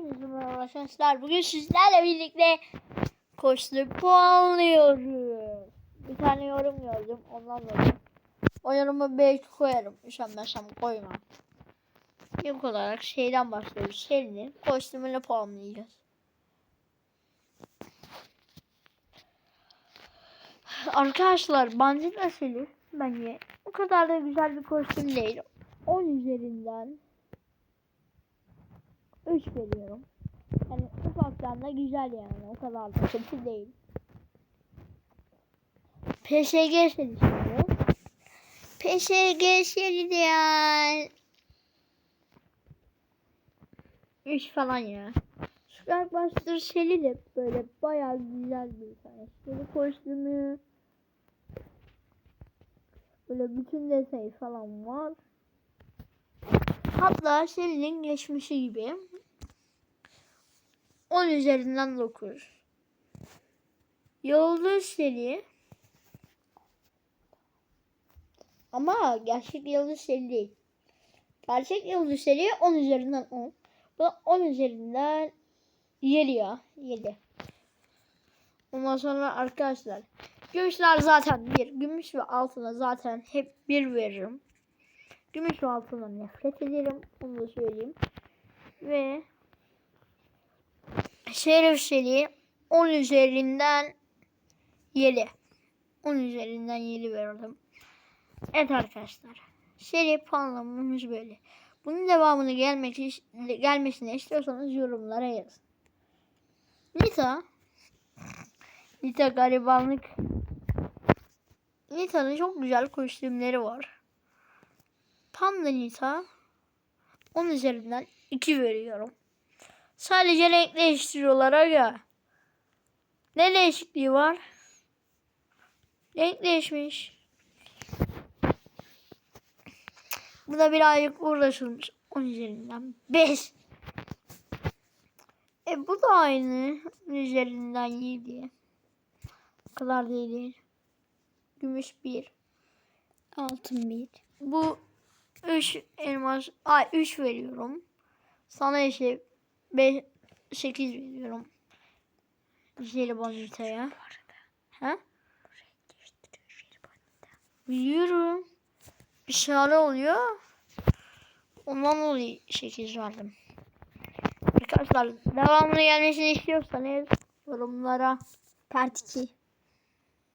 Merhaba arkadaşlar. Bugün sizlerle birlikte koştu puanlıyoruz. Bir tane yorum gördüm. Ondan dolayı. O yorumu belki koyarım. Üşenmezsem koymam. İlk olarak şeyden başlıyoruz. Serinin kostümünü puanlayacağız. Arkadaşlar Bandit Asili bence o kadar da güzel bir kostüm değil. 10 üzerinden 3 veriyorum. Yani ufaktan da güzel yani. O kadar da kötü değil. PSG serisi. PSG serisi ya. 3 falan ya. Skybuster seri de böyle bayağı güzel bir tane. Seri kostümü. Böyle bütün detayı falan var. Hatta serinin geçmişi gibi. 10 üzerinden 9. Yıldız seri. Ama gerçek yıldız seri değil. Gerçek yıldız seri 10 üzerinden 10. Bu da 10 üzerinden 7 ya. 7. Ondan sonra arkadaşlar. Gümüşler zaten bir. Gümüş ve altına zaten hep bir veririm. Gümüş ve altına nefret ederim. Onu da söyleyeyim. Ve Şerif Şeli 10 üzerinden 7. 10 üzerinden 7 verdim. Evet arkadaşlar. Seri puanlamamız böyle. Bunun devamını gelmek gelmesini istiyorsanız yorumlara yazın. Nita Nita garibanlık Nita'nın çok güzel kostümleri var. Panda Nita 10 üzerinden 2 veriyorum. Sadece renk değiştiriyorlar aga. Ne değişikliği var? Renk değişmiş. Bu da birazcık uğraşılmış. 10 üzerinden 5. E bu da aynı. 10 üzerinden 7. O kadar değil. değil. Gümüş 1. Altın bir. Bu 3 elmas. Ay 3 veriyorum. Sana işte 5 8 veriyorum. Jelibonita'ya. Ha? Biliyorum. Bir şeyler oluyor. Ondan dolayı 8 verdim. Arkadaşlar devamlı gelmesini istiyorsanız yorumlara Part 2.